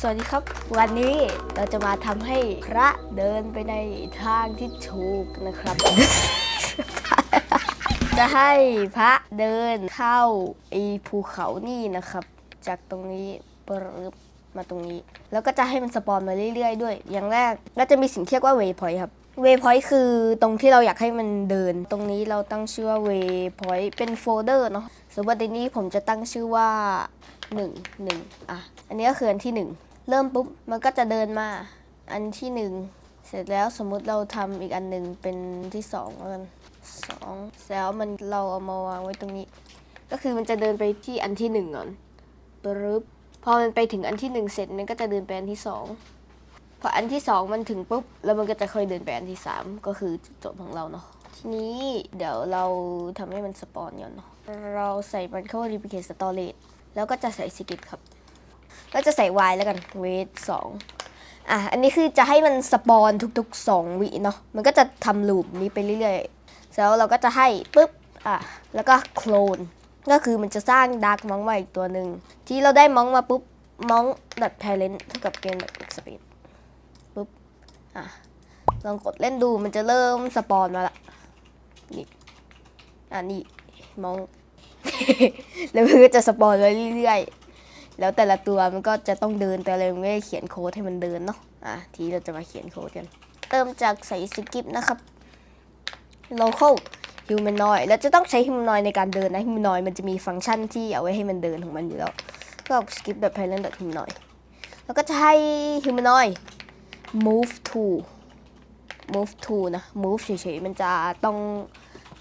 สวัสดีครับ วันนี้เราจะมาทำให้พระเดินไปในทางที่ถูกนะครับ จะให้พระเดินเข้าไอีภูเขานี่นะครับ จากตรงนี้ปรึบมาตรงนี้ แล้วก็จะให้มันสปอนมาเรื่อยๆ ด้วย อย่างแรกก็จะมีสิ่งที่เรียกว่าเวพอยครับเวพอยต์คือตรงที่เราอยากให้มันเดิน ตรงนี้เราตั้งชื่อว่าเวพอยต์เป็นโฟลเดอร์เนาะสมมติในนี้ผมจะตั้งชื่อว่า 1 1อะอันนี้ก็คืออันที่ 1 เริ่มปุ๊บมันก็จะเดินมาอันที่1เสร็จแล้วสมมุติเราทำอีกอันหนึ่งเป็นที่2แล้วกันสองแล้วมันเราเอามาวางไว้ตรงนี้ ก็คือมันจะเดินไปที่อันที่หนึ่งก่อนปึ๊บพอมันไปถึงอันที่หนึ่งเสร็จมันก็จะเดินไปอันที่สองพออันที่สองมันถึงปุ๊บแล้วมันก็จะค่อยเดินไปอันที่สามก็คือจุดจบของเราเนาะทีนี้เดี๋ยวเราทำให้มันสปอนก่อนเนาะเราใส่มันเข้า replicate storage แล้วก็จะใส่ skip ครับ ก็จะใส่ y แล้วกัน wait สองอะ อันนี้คือจะให้มันสปอนทุกๆ 2 วิเนาะ มันก็จะทำลูปนี้ไปเรื่อยๆ แล้วเราก็จะให้ปุ๊บ อะ แล้วก็โคลน ก็คือมันจะสร้างดาร์กมองมาอีกตัวหนึ่ง ที่เราได้มองมาปุ๊บมองดัดแพเลนเท่ากับเกมแบบสปีดปุ๊บ อะ ลองกดเล่นดูมันจะเริ่มสปอนมาละ นี่ อะนี่มอง แล้วมันก็จะสปอนไปเรื่อยๆ แล้วแต่ละตัวมันก็จะต้องเดินแต่เราไม่ได้เขียนโค้ดให้มันเดินเนาะอะทีเราจะมาเขียนโค้ดกันเติมจากใส่สกิปนะครับ local humanoid แล้วจะต้องใช้ humanoid ในการเดินนะ humanoid มันจะมีฟังก์ชันที่เอาไว้ให้มันเดินของมันอยู่แล้วก็ skip the parent humanoid แล้วก็จะให้ humanoid move to move to นะ move เฉยๆ มันจะต้อง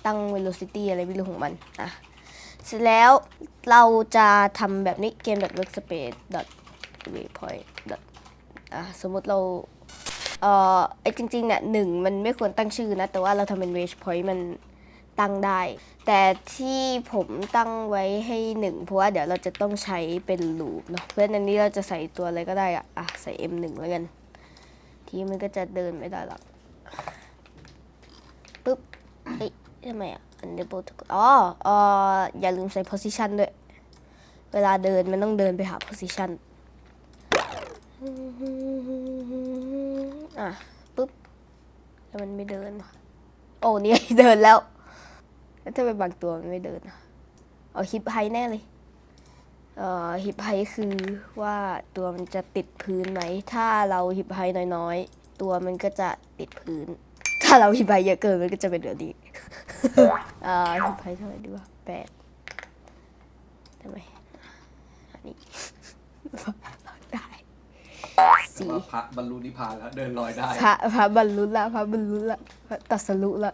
ตั้ง velocity อะไรไม่รู้ของมันอะ เสร็จแล้วเราจะทำแบบนี้ game workspace waypoint อะสมมติเราเอ่อไอจริงๆเนี่ยหนึ่งมันไม่ควรตั้งชื่อนะ แต่ว่าเราทำเป็น range point มันตั้งได้ แต่ที่ผมตั้งไว้ให้หนึ่งเพราะว่าเดี๋ยวเราจะต้องใช้เป็น loop เนาะเพราะฉะนั้นอันนี้เราจะใส่ตัวอะไรก็ได้อะอะใส่ m 1 แล้วกัน ทีมันก็จะเดินไม่ได้หรอก ทำไมอะ unable to อ๋อเอ่ออย่าลืมใส่ position ด้วย เวลาเดินมันต้องเดินไปหา position อะปุ๊บ แล้วมันไม่เดิน โอ้นี่เดินแล้ว แล้วถ้าเป็นบางตัวมันไม่เดินอะเอาฮิปไฮแน่เลยเอ่อฮิปไฮคือว่าตัวมันจะติดพื้นไหม ถ้าเราฮิปไฮน้อยๆ ตัวมันก็จะติดพื้น เราฮิปไฮเยอะเกินมันก็จะเป็นแบบนี้เอ่อฮิปไฮเท่าไหร่ดีวะแปดทำไมอันนี้ได้สี่ว่าพระบรรลุนิพพานแล้วเดินลอยได้ พระพระบรรลุละพระบรรลุละพระตรัสรุละ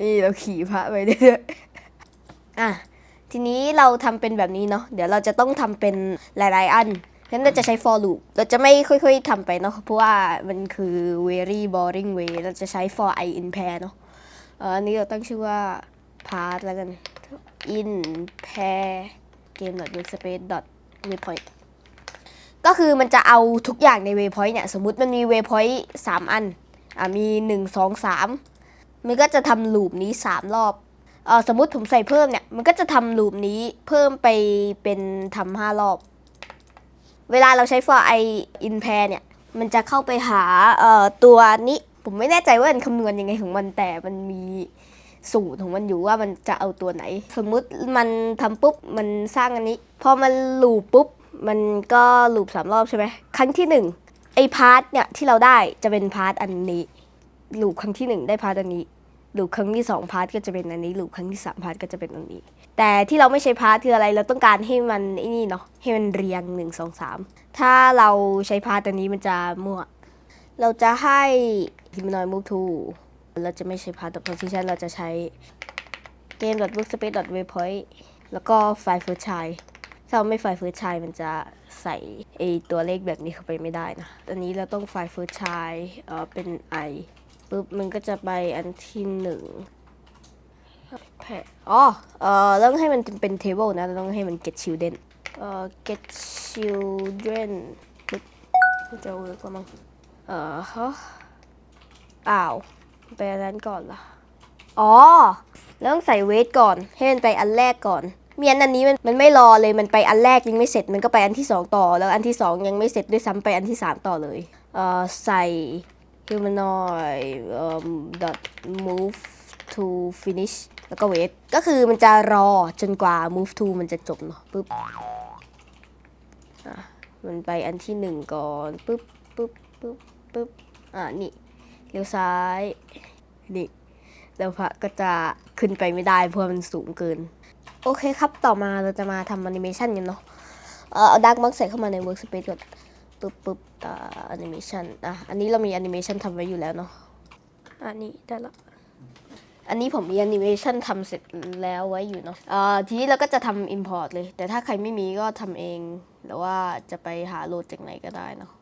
นี่เราขี่พระไปเรื่อยๆอะทีนี้เราทำเป็นแบบนี้เนาะเดี๋ยวเราจะต้องทำเป็นหลาย ๆ อัน ฉะนั้นเราจะใช้ for loop เราจะไม่ค่อยๆทำไปเนาะเพราะว่ามันคือ very boring way เราจะใช้ for i in pair เนาะอันนี้เราตั้งชื่อว่า part แล้วกัน in pair game workspace dot waypoint ก็คือมันจะเอาทุกอย่างใน waypoint เนี่ย สมมติมันมี waypoint 3อันอะมี1 2 3มันก็จะทำลูปนี้3รอบเออสมมติผมใส่เพิ่มเนี่ย มันก็จะทำลูปนี้เพิ่มไปเป็นทำ5รอบ เวลาเราใช้ for i in pair เนี่ย มันจะเข้าไปหาตัวนี้ ผมไม่แน่ใจว่ามันคำนวณยังไงของมันแต่มันมีสูตรของมันอยู่ว่ามันจะเอาตัวไหน สมมุติมันทำปุ๊บมันสร้างอันนี้ พอมันลูปปุ๊บ มันก็ลูปสามรอบใช่ไหมครั้งที่หนึ่งไอ้พาร์ทเนี่ยที่เราได้จะเป็นพาร์ทอันนี้ ลูปครั้งที่หนึ่งได้พาร์ทอันนี้ ลูปครั้งที่สองพาร์ทก็จะเป็นอันนี้ลูปครั้งที่สามพาร์ทก็จะเป็นอันนี้ แต่ที่เราไม่ใช้พาร์ทคืออะไรเราต้องการให้มันไอ้นี่เนาะให้มันเรียงหนึ่งสองสามถ้าเราใช้พาร์ทอันนี้มันจะมั่วเราจะให้ humanoid move to เราจะไม่ใช้พาร์ท position เราจะใช้ game workspace waypoint แล้วก็ file first child ถ้าเราไม่ไฟล์ first child มันจะใส่ไอตัวเลขแบบนี้เข้าไปไม่ได้นะอันนี้เราต้องไฟล์ first child เออเป็น i ปุ๊บมันก็จะไปอันที่หนึ่งแพะอ๋อเอ่อต้องให้มันเป็น table นะเราต้องให้มัน get children เอ่อ get children ปุ๊บมันจะเวิร์กก็มั้งเอ่อฮะอ้าวไปอันนั้นก่อนล่ะอ๋อแล้วต้องใส่เวทก่อน ให้มันไปอันแรกก่อนเมียนอันนี้มันมันไม่รอเลย มันไปอันแรกยังไม่เสร็จ มันก็ไปอันที่สองต่อ แล้วอันที่สองยังไม่เสร็จด้วยซ้ำไปอันที่สามต่อเลย เอ่อ ใส่ humanoid เอ่อ dot move to finish แล้วก็ wait ก็คือมันจะรอจนกว่า move to มันจะจบเนาะปึ๊บอะมันไปอันที่หนึ่งก่อนปึ๊บปึ๊บปึ๊บปึ๊บอะนี่เลี้ยวซ้ายนี่แล้วพระก็จะขึ้นไปไม่ได้เพราะมันสูงเกิน โอเคครับต่อมาเราจะมาทำแอนิเมชันกันเนาะเออเอาดักมักใส่เข้ามาใน Workspace ก่อน ปึ๊บปึ๊บอ่าแอนิเมชันอะ อันนี้เรามีแอนิเมชันทำไว้อยู่แล้วเนาะ อันนี้ได้ละ อันนี้ผมมีแอนิเมชันทำเสร็จแล้วไว้อยู่เนาะอ่าทีนี้เราก็จะทำ Import เลย แต่ถ้าใครไม่มีก็ทำเอง หรือว่าจะไปหาโหลดจากไหนก็ได้เนาะ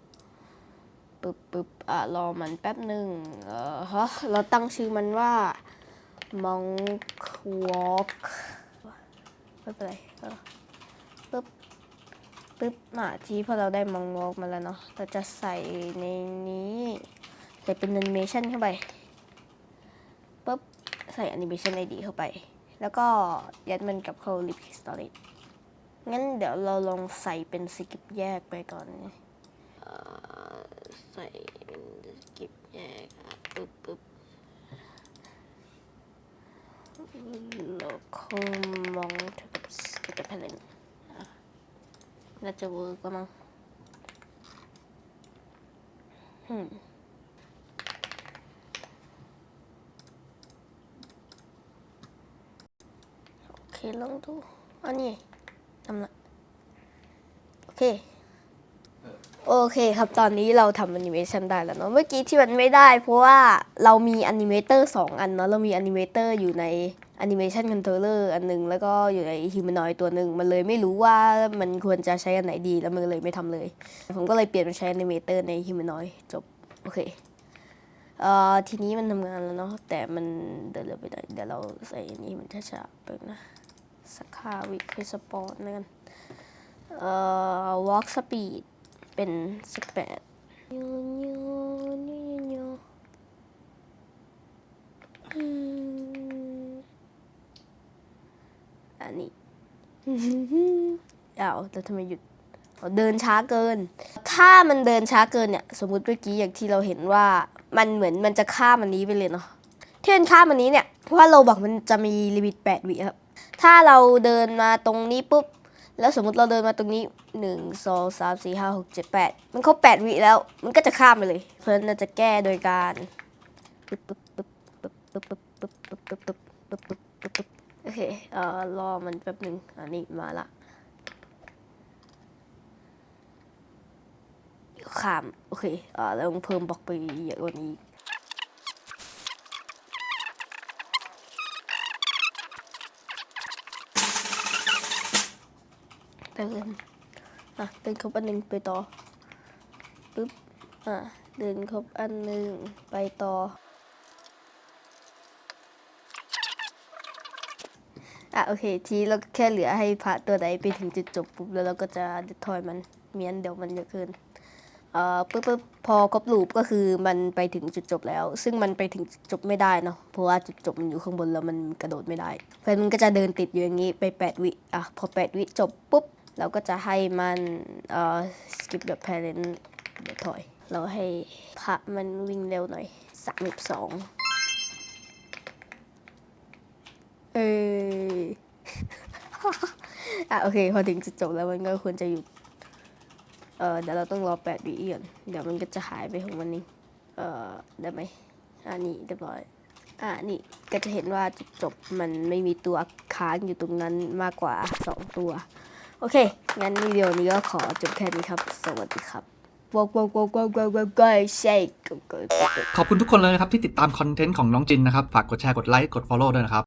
ปึ๊บปึ๊บอะรอมันแป๊บหนึ่งเอ่อฮะเราตั้งชื่อมันว่า Monk Walk ไม่เป็นไรเออปึ๊บ ปึ๊บมาที่พอเราได้ Monk Walk มาแล้วเนาะเราจะใส่ในนี้ใส่เป็นแอนิเมชันเข้าไปปึ๊บใส่แอนิเมชัน ID เข้าไป แล้วก็ยัดมันกับเข้า Lip Storage งั้นเดี๋ยวเราลองใส่เป็นสกิปแยกไปก่อนนะเอ่อใส่เป็นสกิปแยกอะปึ๊บปึ๊บ local monk เท่ากับ skip parent อะ น่าจะเวิร์กก็มั้งอืมโอเคลองดูอันนี้ทำละโอเค โอเคครับตอนนี้เราทำแอนิเมชันได้แล้วเนาะเมื่อกี้ที่มันไม่ได้ เพราะว่าเรามีแอนิเมเตอร์สองอันเนาะเรามีแอนิเมเตอร์อยู่ใน แอนิเมชันคอนโทรลเลอร์อันหนึง แล้วก็อยู่ในฮิวแมนอยตัวหนึ่งมันเลยไม่รู้ว่ามันควรจะใช้อันไหนดีแล้วมันเลยไม่ทำเลย ผมก็เลยเปลี่ยนมาใช้แอนิเมเตอร์ในฮิวแมนอยจบ โอเคเอ่อทีนี้มันทำงานแล้วเนาะแต่มันเดินเร็วไปหน่อยเดี๋ยวเราใส่อันนี้มันช้าๆไปนะสักห้าวิให้สปอร์ตแล้วกันเอ่อ walk speed เป็นสิบแปดยูยูยูยูยูอืม อันนี้อ้าวแล้วทำไมหยุดอ๋อเดินช้าเกิน ถ้ามันเดินช้าเกินเนี่ย สมมุติเมื่อกี้อย่างที่เราเห็นว่ามันเหมือนมันจะข้ามอันนี้ไปเลยเนาะที่มันข้ามอันนี้เนี่ยเพราะว่าเราบอกมันจะมีลิมิต8วิครับถ้าเราเดินมาตรงนี้ปุ๊บแล้วสมมุติเราเดินมาตรงนี้หนึ่งสองสามสี่ห้าหกเจ็ดแปดมันครบแปดวิแล้ว มันก็จะข้ามไปเลย เพราะฉะนั้นเราจะแก้โดยการปึ๊บปึ๊บปึ๊บปึ๊บปึ๊บปึ๊บปึ๊บปึ๊บปึ๊บปึ๊บปึ๊บปึ๊บปึ๊บ โอเค เอ่อ รอมันแป๊บหนึ่งอันนี้มาละขาม โอเค เอ่อ แล้วเพิ่มบล็อกไปเยอะกว่านี้เดินอะ เดินครบอันหนึ่งไปต่อ ปึ๊บ อะ เดินครบอันหนึ่งไปต่อ อะโอเค ทีเราแค่เหลือให้พระตัวใดไปถึงจุดจบปุ๊บแล้วเราก็จะเดทอยมันเมียนเดี๋ยวมันเยอะเกินเอ่อปึ๊บปึ๊บพอครบลูปก็คือมันไปถึงจุดจบแล้ว ซึ่งมันไปถึงจุดจบไม่ได้เนาะเพราะว่าจุดจบมันอยู่ข้างบนแล้วมันกระโดดไม่ได้เพราะฉะนั้นมันก็จะเดินติดอยู่อย่างนี้ไป 8 วิอะพอ 8 วิจบปุ๊บเราก็จะให้มันเอ่อ skip the parent เดี๋ยวถอย เราให้พระมันวิ่งเร็วหน่อยสามสิบสองเออ อะโอเค พอถึงจุดจบแล้วมันก็ควรจะหยุด เออเดี๋ยวเราต้องรอแปดวิก่อนเดี๋ยวมันก็จะหายไปของมันเองเออได้ไหมอ่านี่เรียบร้อยอ่านี่ก็จะเห็นว่าจุดจบมันไม่มีตัวค้างอยู่ตรงนั้นมากกว่าสองตัว โอเค งั้นวิดีโอนี้ก็ขอจบแค่นี้ครับ สวัสดีครับว้าวว้าวว้าวว้าวว้าวว้าวว้าวเชคขอบคุณทุกคนเลยนะครับที่ติดตามคอนเทนต์ของน้องจินนะครับ ฝากกดแชร์กดไลค์กด Follow ด้วยนะครับ